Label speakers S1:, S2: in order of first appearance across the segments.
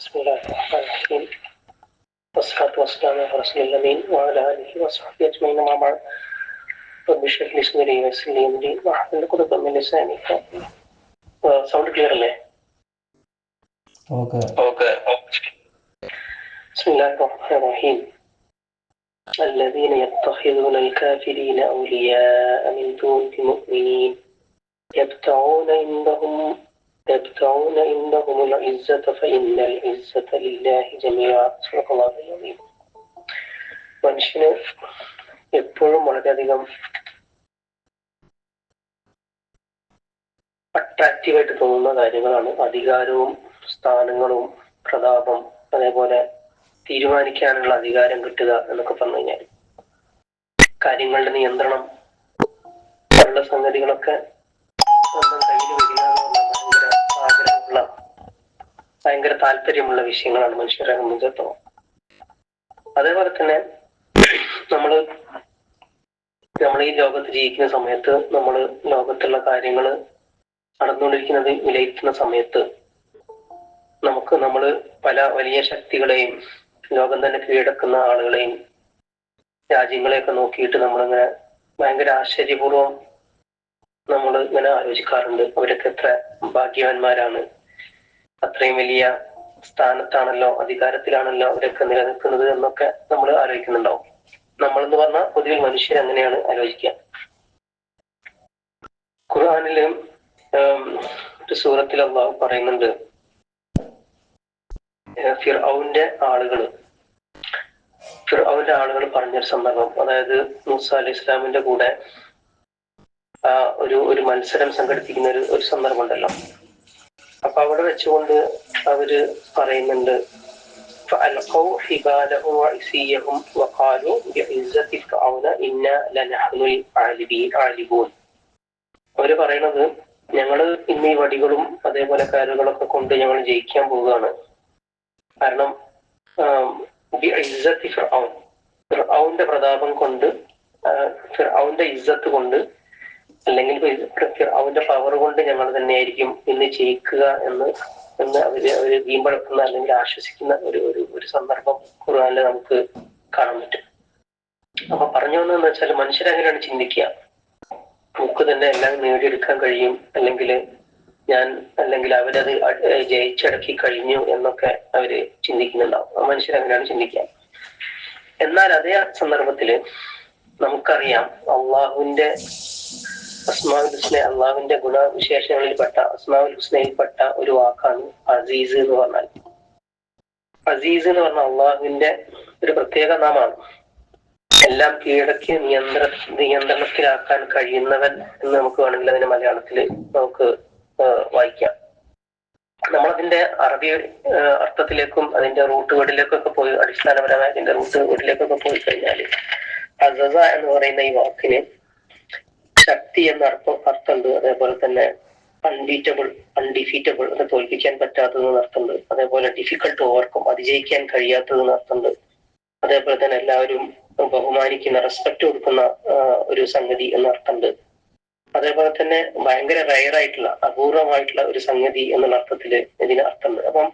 S1: بسم الله الرحمن الرحيم والصلاة والسلام على رسول الأمين وعلى آله وصحبه أجمعين أما بعد رب اشرح لي صدري ويسر لي أمري واحلل عقدة من لساني sound clear അല്ലേ
S2: okay
S1: okay بسم الله الرحمن الرحيم الذين يتخذون الكافرين أولياء من دون المؤمنين يبتغون عندهم يبتغون عندهم العزة فإن العزة لله جميعا صدق الله العظيم മനുഷ്യന് എപ്പോഴും വളരെയധികം അട്രാക്റ്റീവായിട്ട് തോന്നുന്ന കാര്യങ്ങളാണ് അധികാരവും സ്ഥാനങ്ങളും പ്രതാപം അതേപോലെ തീരുമാനിക്കാനുള്ള അധികാരം കിട്ടുക എന്നൊക്കെ പറഞ്ഞു കഴിഞ്ഞാൽ കാര്യങ്ങളുടെ നിയന്ത്രണം ഉള്ള സംഗതികളൊക്കെ സ്വന്തം കയ്യിൽ വരിക എന്ന് പറഞ്ഞാൽ ഭയങ്കര ആഗ്രഹമുള്ള ഭയങ്കര താല്പര്യമുള്ള വിഷയങ്ങളാണ് മനുഷ്യരെ സംബന്ധിച്ചിടത്തോളം. അതേപോലെ തന്നെ നമ്മൾ നമ്മൾ ഈ ലോകത്ത് ജീവിക്കുന്ന സമയത്ത് നമ്മൾ ലോകത്തുള്ള കാര്യങ്ങൾ നടന്നുകൊണ്ടിരിക്കുന്നത് വിലയിരുത്തുന്ന സമയത്ത് നമുക്ക് നമ്മൾ പല വലിയ ശക്തികളെയും ലോകം തന്നെ കീഴടക്കുന്ന ആളുകളെയും രാജ്യങ്ങളെയൊക്കെ നോക്കിയിട്ട് നമ്മളിങ്ങനെ ഭയങ്കര ആശ്ചര്യപൂർവം നമ്മൾ ഇങ്ങനെ ആലോചിക്കാറുണ്ട്. അവരൊക്കെ എത്ര ഭാഗ്യവാന്മാരാണ്. അത്രയും വലിയ സ്ഥാനത്താണല്ലോ അധികാരത്തിലാണല്ലോ അവരൊക്കെ നിലനിൽക്കുന്നത് എന്നൊക്കെ നമ്മൾ ആലോചിക്കുന്നുണ്ടാവും. നമ്മളെന്ന് പറഞ്ഞാൽ പൊതുവിൽ മനുഷ്യർ അങ്ങനെയാണ് ആലോചിക്കുക. ഖുർആാനിൽ സൂറത്തിൽ അള്ളാഹു പറയുന്നുണ്ട് ഫിർഔന്റെ ആളുകൾ ഫിർഔന്റെ ആളുകൾ പറഞ്ഞൊരു സന്ദർഭം. അതായത് മൂസ അലി ഇസ്ലാമിന്റെ കൂടെ ഒരു ഒരു മത്സരം സംഘടിപ്പിക്കുന്ന ഒരു ഒരു സന്ദർഭമുണ്ടല്ലോ. അപ്പൊ അവിടെ വെച്ചുകൊണ്ട് അവർ പറയുന്നുണ്ട് അവർ പറയണത് ഞങ്ങൾ ഇന്ന് ഈ വടികളും അതേപോലെ കാര്യങ്ങളൊക്കെ കൊണ്ട് ഞങ്ങൾ ജയിക്കാൻ പോവുകയാണ്. കാരണം ഔന്റെ പ്രതാപം കൊണ്ട് ഔന്റെ ഇസ്സത്ത് കൊണ്ട് അല്ലെങ്കിൽ അവന്റെ പവർ കൊണ്ട് ഞങ്ങൾ തന്നെയായിരിക്കും ഇന്ന് ജയിക്കുക എന്ന് എന്ന് അവർ അവർ വീമ്പടക്കുന്ന അല്ലെങ്കിൽ ആശ്വസിക്കുന്ന ഒരു ഒരു ഒരു സന്ദർഭം ഖുർആാനിൽ നമുക്ക് കാണാൻ പറ്റും. അപ്പൊ പറഞ്ഞു വന്നതെന്ന് വെച്ചാൽ മനുഷ്യരങ്ങനെയാണ് ചിന്തിക്കുക. നമുക്ക് തന്നെ എല്ലാം നേടിയെടുക്കാൻ കഴിയും അല്ലെങ്കിൽ ഞാൻ അല്ലെങ്കിൽ അവരത് ജയിച്ചടക്കി കഴിഞ്ഞു എന്നൊക്കെ അവർ ചിന്തിക്കുന്നുണ്ടാവും. മനുഷ്യരങ്ങനെയാണ് ചിന്തിക്കുക. എന്നാൽ അതേ സന്ദർഭത്തിൽ നമുക്കറിയാം അള്ളാഹുവിന്റെ അസ്മാവുൽ ഹുസ്ന അള്ളാഹുവിന്റെ ഗുണവിശേഷങ്ങളിൽപ്പെട്ട അസ്മാവുൽ ഹുസ്നയിൽപ്പെട്ട ഒരു വാക്കാണ് അസീസ് എന്ന് പറഞ്ഞാൽ. അസീസ് എന്ന് പറഞ്ഞാൽ അള്ളാഹുവിന്റെ ഒരു പ്രത്യേക നാമാണ്. എല്ലാം കീഴടക്കി നിയന്ത്ര നിയന്ത്രണത്തിലാക്കാൻ കഴിയുന്നവൻ എന്ന് നമുക്ക് വേണമെങ്കിൽ അതിന്റെ മലയാളത്തിൽ നമുക്ക് വായിക്കാം. നമ്മളതിന്റെ അറബി അർത്ഥത്തിലേക്കും അതിന്റെ റൂട്ട് വേർഡിലേക്കൊക്കെ പോയി അടിസ്ഥാനപരമായ അതിന്റെ റൂട്ട് വേർഡിലേക്കൊക്കെ പോയി കഴിഞ്ഞാൽ അസസ എന്ന് പറയുന്ന ഈ വാക്കിന് ശക്തി എന്ന അർത്ഥം അർത്ഥമുണ്ട്. അതേപോലെ തന്നെ അൺബീറ്റബിൾ അൺഡിഫീറ്റബിൾ അത് തോൽപ്പിക്കാൻ പറ്റാത്തതെന്ന് അർത്ഥമുണ്ട്. അതേപോലെ ഡിഫിക്കൽട്ട് ഓവർക്കും അതിജയിക്കാൻ കഴിയാത്തതെന്ന് അർത്ഥമുണ്ട്. അതേപോലെ തന്നെ എല്ലാവരും ബഹുമാനിക്കുന്ന റെസ്പെക്ട് കൊടുക്കുന്ന ഒരു സംഗതി എന്ന അർത്ഥമുണ്ട്. അതേപോലെ തന്നെ ഭയങ്കര റയർ ആയിട്ടുള്ള അപൂർവമായിട്ടുള്ള ഒരു സംഗതി എന്നുള്ള അർത്ഥത്തിൽ ഇതിന് അർത്ഥമുണ്ട്. അപ്പം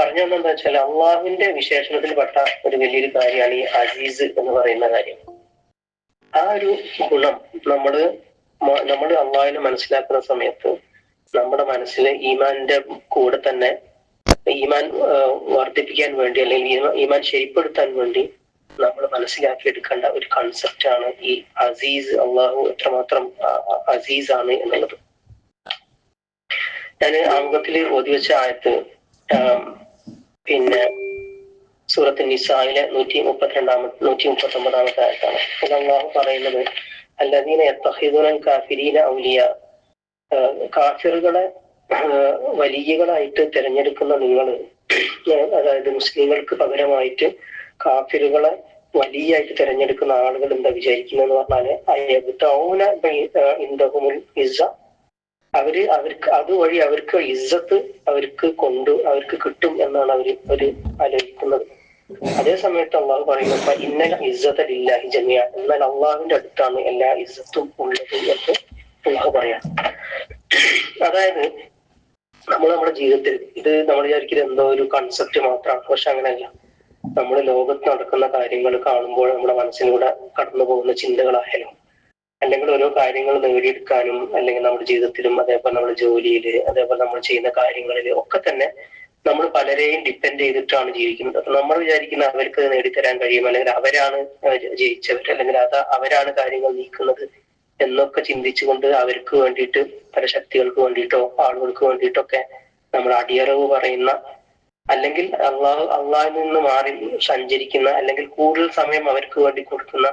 S1: പറഞ്ഞു എന്താ വെച്ചാൽ അള്ളാഹുവിന്റെ വിശേഷണത്തിൽപ്പെട്ട ഒരു വലിയൊരു കാര്യമാണ് ഈ അജീസ് എന്ന് പറയുന്ന കാര്യം. ആ ഒരു ഗുണം നമ്മൾ നമ്മൾ അള്ളാഹിനെ മനസ്സിലാക്കുന്ന സമയത്ത് നമ്മുടെ മനസ്സിലെ ഈമാന്റെ കൂടെ തന്നെ ഈമാൻ വർദ്ധിപ്പിക്കാൻ വേണ്ടി അല്ലെങ്കിൽ ഈമാൻ ശരിപ്പെടുത്താൻ വേണ്ടി നമ്മൾ മനസ്സിലാക്കി എടുക്കേണ്ട ഒരു കൺസെപ്റ്റ് ആണ് ഈ അസീസ് അള്ളാഹു എത്രമാത്രം അസീസ് ആണ് എന്നുള്ളത്. ഞാൻ അംഗത്തിൽ ഓതി വെച്ച ആയത്ത് പിന്നെ സൂറത്ത് നിസായിലെ നൂറ്റി മുപ്പത്തിരണ്ടാമത്തെ നൂറ്റി മുപ്പത്തി ഒമ്പതാമത്തെ ആയിട്ടാണ് അള്ളാഹു പറയുന്നത് അല്ലദീന യത്തഹിദുനൻ കാഫിരീന ഔലിയ. കാഫിറുകളെ വലിയകളായിട്ട് തിരഞ്ഞെടുക്കുന്ന നിങ്ങൾ അതായത് മുസ്ലിങ്ങൾക്ക് പകരമായിട്ട് കാഫിറുകളെ വലിയായിട്ട് തിരഞ്ഞെടുക്കുന്ന ആളുകൾ എന്താ വിചാരിക്കുന്നതെന്ന് പറഞ്ഞാൽ അയബ്തൗന ഇന്ദഹുമുൽ ഇസ അവർ അവർക്ക് അതുവഴി അവർക്ക് ഇസ്സത്ത് അവർക്ക് കൊണ്ടു അവർക്ക് കിട്ടും എന്നാണ് അവർ ഒരു ആലോചിക്കുന്നത്. അതേ സമയത്ത് അള്ളാഹു പറയുന്നത് ഇന്ന ഇസ്സത്ത് ഇല്ലാഹി ജമിയ എന്നാൽ അള്ളാഹുവിന്റെ അടുത്താണ് എല്ലാ ഇസ്സത്തും ഉള്ളത് എന്ന് അള്ളാഹു പറയാം. അതായത് നമ്മൾ നമ്മുടെ ജീവിതത്തിൽ ഇത് നമ്മൾ വിചാരിക്കുന്നത് എന്തോ ഒരു കൺസെപ്റ്റ് മാത്രമാണ്. പക്ഷെ അങ്ങനെയല്ല. നമ്മൾ ലോകത്ത് നടക്കുന്ന കാര്യങ്ങൾ കാണുമ്പോൾ നമ്മുടെ മനസ്സിലൂടെ കടന്നു പോകുന്ന ചിന്തകളായാലും അല്ലെങ്കിൽ ഓരോ കാര്യങ്ങൾ നേടിയെടുക്കാനും അല്ലെങ്കിൽ നമ്മുടെ ജീവിതത്തിലും അതേപോലെ നമ്മുടെ ജോലിയിൽ അതേപോലെ നമ്മൾ ചെയ്യുന്ന കാര്യങ്ങളിൽ ഒക്കെ തന്നെ നമ്മൾ പലരെയും ഡിപ്പെൻഡ് ചെയ്തിട്ടാണ് ജീവിക്കുന്നത്. അപ്പൊ നമ്മൾ വിചാരിക്കുന്ന അവർക്ക് നേടിത്തരാൻ കഴിയും അല്ലെങ്കിൽ അവരാണ് ജയിച്ചവർ അല്ലെങ്കിൽ അത് അവരാണ് കാര്യങ്ങൾ നീക്കുന്നത് എന്നൊക്കെ ചിന്തിച്ചുകൊണ്ട് അവർക്ക് വേണ്ടിയിട്ട് പല ശക്തികൾക്ക് വേണ്ടിയിട്ടോ ആളുകൾക്ക് വേണ്ടിയിട്ടൊക്കെ നമ്മൾ അടിയറവ് പറയുന്ന അല്ലെങ്കിൽ അള്ളാഹ് അള്ളാഹിൽ നിന്ന് മാറി സഞ്ചരിക്കുന്ന അല്ലെങ്കിൽ കൂടുതൽ സമയം അവർക്ക് വേണ്ടി കൊടുക്കുന്ന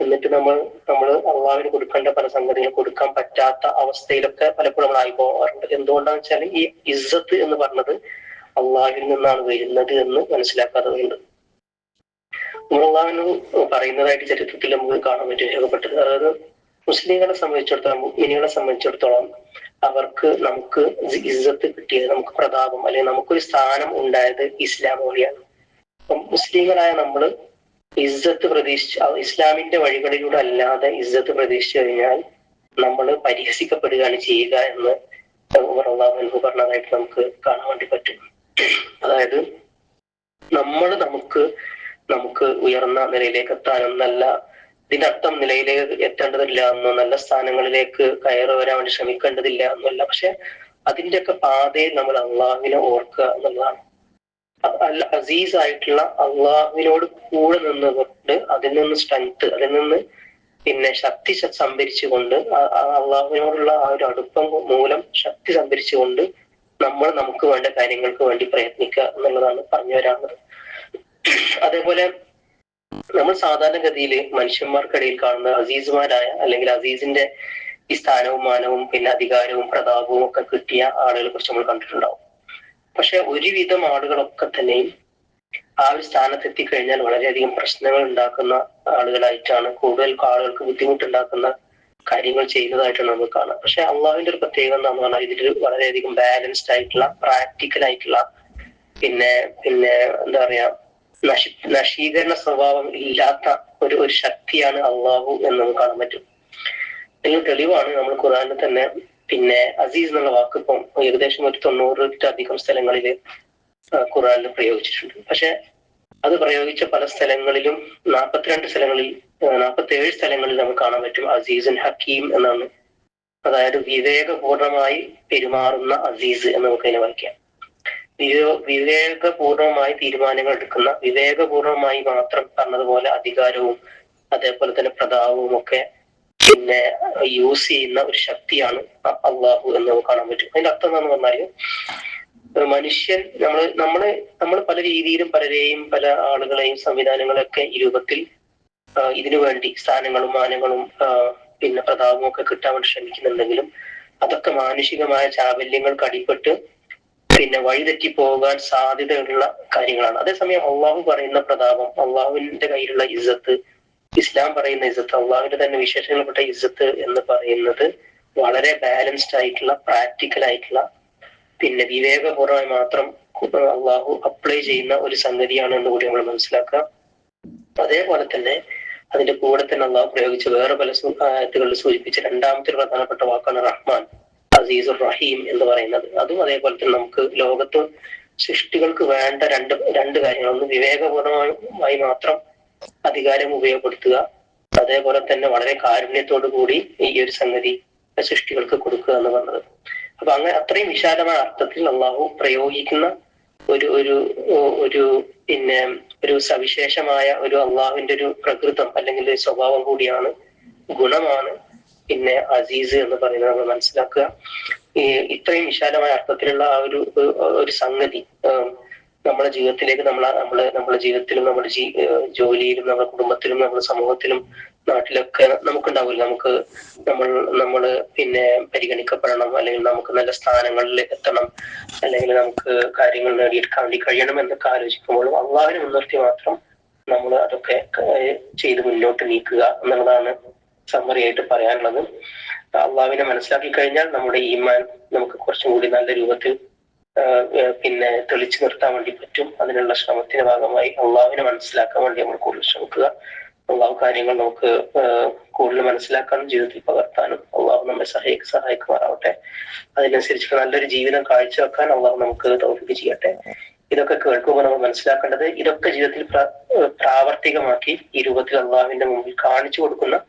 S1: എന്നിട്ട് നമ്മൾ നമ്മൾ അള്ളാവിന് കൊടുക്കേണ്ട പല സംഗതികൾ കൊടുക്കാൻ പറ്റാത്ത അവസ്ഥയിലൊക്കെ പലപ്പോഴും നമ്മൾ ആയി പോകാറുണ്ട് എന്തുകൊണ്ടാന്ന് വെച്ചാൽ ഈ ഇസ്സത്ത് എന്ന് പറഞ്ഞത് അള്ളാഹുവിൽ നിന്നാണ് വരുന്നത് എന്ന് മനസ്സിലാക്കാറുണ്ട് അള്ളാഹുവിന് പറയുന്നതായിട്ട് ചരിത്രത്തിൽ നമുക്ക് കാണാൻ പറ്റും രേഖപ്പെട്ടത് അതായത് മുസ്ലിങ്ങളെ സംബന്ധിച്ചിടത്തോളം മുസ്ലിങ്ങളെ സംബന്ധിച്ചിടത്തോളം അവർക്ക് നമുക്ക് ഇസ്സത്ത് കിട്ടിയത് നമുക്ക് പ്രതാപം അല്ലെങ്കിൽ നമുക്കൊരു സ്ഥാനം ഉണ്ടായത് ഇസ്ലാം വഴിയാണ്. അപ്പം മുസ്ലിങ്ങളായ നമ്മൾ ഇസ്സത്ത് പ്രതീക്ഷിച്ച് ഇസ്ലാമിന്റെ വഴികളിലൂടെ അല്ലാതെ ഇസ്സത്ത് പ്രതീക്ഷിച്ചു കഴിഞ്ഞാൽ നമ്മൾ പരിഹസിക്കപ്പെടുകയാണ് ചെയ്യുക എന്ന് പറഞ്ഞതായിട്ട് നമുക്ക് കാണാൻ വേണ്ടി പറ്റും. അതായത് നമ്മൾ നമുക്ക് നമുക്ക് ഉയർന്ന നിലയിലേക്ക് എത്താനും നല്ല ഇതിന്റെ അർത്ഥം നിലയിലേക്ക് എത്തേണ്ടതില്ല എന്നോ നല്ല സ്ഥാനങ്ങളിലേക്ക് കയറി വരാൻ വേണ്ടി ശ്രമിക്കേണ്ടതില്ല എന്നല്ല. പക്ഷെ അതിന്റെയൊക്കെ പാതയിൽ നമ്മൾ അള്ളാഹുവിനെ ഓർക്കുക എന്നുള്ളതാണ്. അല്ല അസീസ് ആയിട്ടുള്ള അള്ളാഹുവിനോട് കൂടെ നിന്നുകൊണ്ട് അതിൽ നിന്ന് സ്ട്രെങ്ത് അതിൽ നിന്ന് പിന്നെ ശക്തി സംഭരിച്ചുകൊണ്ട് അള്ളാഹുവിനോടുള്ള ആ ഒരു അടുപ്പം മൂലം ശക്തി സംഭരിച്ചുകൊണ്ട് നമ്മൾ നമുക്ക് വേണ്ട കാര്യങ്ങൾക്ക് വേണ്ടി പ്രയത്നിക്കുക എന്നുള്ളതാണ് പറഞ്ഞു വരാനുള്ളത് അതേപോലെ നമ്മൾ സാധാരണഗതിയിൽ മനുഷ്യന്മാർക്കിടയിൽ കാണുന്ന അസീസുമാരായ അല്ലെങ്കിൽ അസീസിന്റെ ഈ സ്ഥാനവും മാനവും പിന്നെ അധികാരവും പ്രതാപവും ഒക്കെ കിട്ടിയ ആളുകളെ കുറിച്ച് നമ്മൾ കണ്ടിട്ടുണ്ടാവും. പക്ഷെ ഒരുവിധം ആളുകളൊക്കെ തന്നെയും ആ ഒരു സ്ഥാനത്ത് എത്തിക്കഴിഞ്ഞാൽ വളരെയധികം പ്രശ്നങ്ങൾ ഉണ്ടാക്കുന്ന ആളുകളായിട്ടാണ് കൂടുതൽ ആളുകൾക്ക് ബുദ്ധിമുട്ടുണ്ടാക്കുന്ന കാര്യങ്ങൾ ചെയ്യുന്നതായിട്ടാണ് നമുക്ക് കാണാം. പക്ഷെ അള്ളാഹുവിന്റെ ഒരു പ്രത്യേകത എന്താന്ന് പറഞ്ഞാൽ ഇതിൽ വളരെയധികം ബാലൻസ്ഡ് ആയിട്ടുള്ള പ്രാക്ടിക്കൽ ആയിട്ടുള്ള പിന്നെ പിന്നെ എന്താ പറയാ നശി നശീകരണ സ്വഭാവം ഇല്ലാത്ത ഒരു ഒരു ശക്തിയാണ് അള്ളാഹു എന്ന് നമുക്ക് കാണാൻ പറ്റും. ഇതിന് തെളിവാണ് നമ്മൾ ഖുറാനിൽ തന്നെ പിന്നെ അസീസ് എന്നുള്ള വാക്ക് ഇപ്പം ഏകദേശം ഒരു തൊണ്ണൂറിലധികം സ്ഥലങ്ങളിൽ ഖുറാനിൽ പ്രയോഗിച്ചിട്ടുണ്ട്. പക്ഷെ അത് പ്രയോഗിച്ച പല സ്ഥലങ്ങളിലും നാൽപ്പത്തിരണ്ട് സ്ഥലങ്ങളിൽ നാൽപ്പത്തി ഏഴ് സ്ഥലങ്ങളിൽ നമുക്ക് കാണാൻ പറ്റും. അസീസുൻ ഹക്കീം എന്നാണ്. അതായത് വിവേകപൂർണമായി പെരുമാറുന്ന അസീസ് എന്ന് നമുക്ക് അതിനെ വായിക്കാം. വിവേകപൂർണമായി തീരുമാനങ്ങൾ എടുക്കുന്ന വിവേകപൂർണമായി മാത്രം പറഞ്ഞതുപോലെ അധികാരവും അതേപോലെ തന്നെ പ്രതാപവും ഒക്കെ പിന്നെ യൂസ് ചെയ്യുന്ന ഒരു ശക്തിയാണ് അള്ളാഹു എന്ന് നമുക്ക് കാണാൻ പറ്റും. അതിന്റെ അർത്ഥം എന്താണെന്ന് പറഞ്ഞാൽ മനുഷ്യൻ നമ്മൾ നമ്മൾ നമ്മൾ പല രീതിയിലും പലരെയും പല ആളുകളെയും സംവിധാനങ്ങളൊക്കെ ഈ രൂപത്തിൽ ഇതിനു വേണ്ടി സ്ഥാനങ്ങളും മാനങ്ങളും പിന്നെ പ്രതാപവും ഒക്കെ കിട്ടാൻ വേണ്ടി ശ്രമിക്കുന്നുണ്ടെങ്കിലും അതൊക്കെ മാനുഷികമായ ചാബല്യങ്ങൾക്ക് കടിപ്പെട്ട് പിന്നെ വഴിതെറ്റി പോകാൻ സാധ്യതയുള്ള കാര്യങ്ങളാണ്. അതേസമയം അള്ളാഹു പറയുന്ന പ്രതാപം അള്ളാഹുവിന്റെ കയ്യിലുള്ള ഇസ്സത്ത് ഇസ്ലാം പറയുന്ന ഇസ്സത്ത് അള്ളാഹുവിന്റെ തന്നെ വിശേഷങ്ങളപ്പെട്ട ഇസ്സത്ത് എന്ന് പറയുന്നത് വളരെ ബാലൻസ്ഡ് ആയിട്ടുള്ള പ്രാക്ടിക്കൽ ആയിട്ടുള്ള പിന്നെ വിവേകപൂർവമായി മാത്രം അള്ളാഹു അപ്ലൈ ചെയ്യുന്ന ഒരു സംഗതിയാണ് എന്ന് കൂടി നമ്മൾ മനസ്സിലാക്കുക. അതേപോലെ തന്നെ അതിന്റെ കൂടെ തന്നെ അള്ളാഹു പ്രയോഗിച്ച വേറെ പല ആയത്തുകളിൽ സൂചിപ്പിച്ച രണ്ടാമത്തെ പ്രധാനപ്പെട്ട വാക്കാണ് റഹ്മാൻ അസീസുർ റഹീം എന്ന് പറയുന്നത്. അതും അതേപോലെ തന്നെ നമുക്ക് ലോകത്ത് സൃഷ്ടികൾക്ക് വേണ്ട രണ്ട് രണ്ട് കാര്യങ്ങൾ. ഒന്ന് വിവേകപൂർണമായി മാത്രം അധികാരം ഉപയോഗപ്പെടുത്തുക. അതേപോലെ തന്നെ വളരെ കാരുണ്യത്തോടു കൂടി ഈ ഒരു സംഗതി സൃഷ്ടികൾക്ക് കൊടുക്കുക എന്ന് പറഞ്ഞത്. അപ്പൊ അങ്ങനെ അത്രയും വിശാലമായ അർത്ഥത്തിൽ അള്ളാഹു പ്രയോഗിക്കുന്ന ഒരു ഒരു ഒരു പിന്നെ ഒരു സവിശേഷമായ ഒരു അള്ളാഹുവിന്റെ ഒരു പ്രകൃതം അല്ലെങ്കിൽ ഒരു സ്വഭാവം കൂടിയാണ്. ഗുണമാണ്. പിന്നെ അസീസ് എന്ന് പറയുന്നത് നമ്മൾ മനസ്സിലാക്കുക. ഈ ഇത്രയും വിശാലമായ അർത്ഥത്തിലുള്ള ആ ഒരു ഒരു സംഗതി നമ്മുടെ ജീവിതത്തിലേക്ക് നമ്മൾ നമ്മൾ നമ്മുടെ ജീവിതത്തിലും നമ്മുടെ ജോലിയിലും നമ്മുടെ കുടുംബത്തിലും നമ്മുടെ സമൂഹത്തിലും നാട്ടിലൊക്കെ നമുക്കുണ്ടാവില്ല നമുക്ക് നമ്മൾ നമ്മൾ പിന്നെ പരിഗണിക്കപ്പെടണം അല്ലെങ്കിൽ നമുക്ക് നല്ല സ്ഥാനങ്ങളിൽ എത്തണം അല്ലെങ്കിൽ നമുക്ക് കാര്യങ്ങൾ നേടിയെടുക്കാൻ വേണ്ടി കഴിയണം എന്നൊക്കെ ആലോചിക്കുമ്പോൾ അള്ളാഹിനെ മുൻനിർത്തി മാത്രം നമ്മൾ അതൊക്കെ ചെയ്ത് മുന്നോട്ട് നീക്കുക എന്നുള്ളതാണ് സമ്മറി ആയിട്ട് പറയാനുള്ളത്. അള്ളാഹുവിനെ മനസ്സിലാക്കി കഴിഞ്ഞാൽ നമ്മുടെ ഈമാൻ നമുക്ക് കുറച്ചും കൂടി നല്ല രൂപത്തിൽ പിന്നെ തെളിച്ചു നിർത്താൻ വേണ്ടി പറ്റും. അതിനുള്ള ശ്രമത്തിന്റെ ഭാഗമായി അള്ളാഹുവിനെ മനസ്സിലാക്കാൻ വേണ്ടി നമ്മൾ കൂടുതൽ ശ്രമിക്കുക. അള്ളാഹു കാര്യങ്ങൾ നമുക്ക് കൂടുതൽ മനസ്സിലാക്കാനും ജീവിതത്തിൽ പകർത്താനും അള്ളാഹു നമ്മെ സഹായിക്ക് സഹായിക്കുമാറാവട്ടെ. അതിനനുസരിച്ച് നല്ലൊരു ജീവിതം കാഴ്ചവെക്കാൻ അള്ളാഹു നമുക്ക് തൗഫീഖ് ചെയ്യട്ടെ. ഇതൊക്കെ കേൾക്കുമ്പോൾ നമ്മൾ മനസ്സിലാക്കേണ്ടത് ഇതൊക്കെ ജീവിതത്തിൽ പ്ര- പ്രാവർത്തികമാക്കി ഈ രൂപത്തിൽ അള്ളാഹുവിന്റെ മുമ്പിൽ കാണിച്ചു കൊടുക്കുന്ന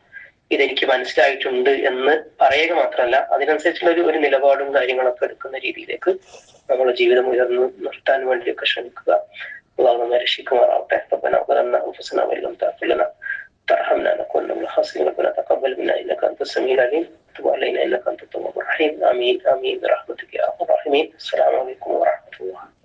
S1: ഇതെനിക്ക് മനസ്സിലായിട്ടുണ്ട് എന്ന് പറയുക മാത്രമല്ല അതിനനുസരിച്ചുള്ള ഒരു ഒരു നിലപാടും കാര്യങ്ങളൊക്കെ എടുക്കുന്ന രീതിയിലേക്ക് നമ്മുടെ ജീവിതം ഉയർന്നു നിർത്താൻ വേണ്ടിയൊക്കെ ശ്രമിക്കുക. اللهم بارك كما أعطيت ربنا ظلمنا أنفسنا وإن لم تغفر لنا ترحمنا نكون من الخاسرين. ربنا تقبل منا إنك أنت السميع العليم. تب علينا إنك أنت التواب الرحيم. آمين. آمين. برحمتك يا أرحم الراحمين. السلام عليكم ورحمة الله.